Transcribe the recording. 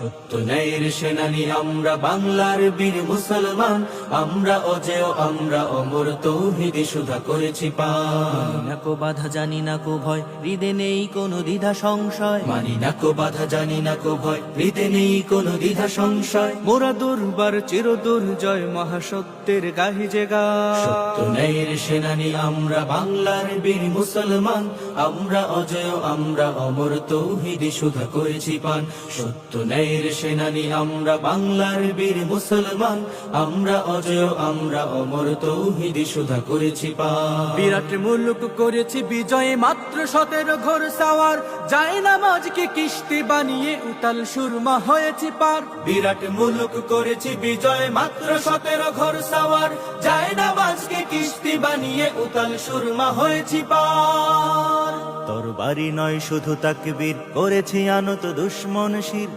সত্য ন্যায়ের সেনানি আমরা বাংলার বীর মুসলমান। আমরা অজেয় আমরা অমর তৌহিদি সুধা করেছি পান। কো বাধা জানি না কো ভয় হৃদে নেই কোনো দ্বিধা সংশয়। মানি না কো বাধা জানি না কো ভয় হৃদে নেই কোনো দ্বিধা সংশয়। মোরা দুর্বার চির দুর্জয় মহাসত্যের গাহি যে সত্য ন্যায়ের সেনানি আমরা বাংলার বীর মুসলমান। আমরা অজয় আমরা অমর তৌহিদি সুধা করেছি পান। সত্য ন্যায়ের সেনানি আমরা বাংলার বীর মুসলমান। আমরা অজয় আমরা অমর তৌহিদি সুধা করেছি পা বিরাট মুলুক করেছি বিজয়ে মাত্র সতেরো ঘোর সাওয়ার। যায় নামাজকে কিস্তি বানিয়ে উতাল সুরমা হয়েছি পার। বিরাট মুলুক করেছি বিজয় মাত্র সতেরো ঘর সাওয়ার। যায় না বাজকে কিস্তি বানিয়ে উতাল সুরমা হয়েছি পার। তোর বাড়ি নয় শুধু তাকবীর করেছি আনত দুশ্মন শির।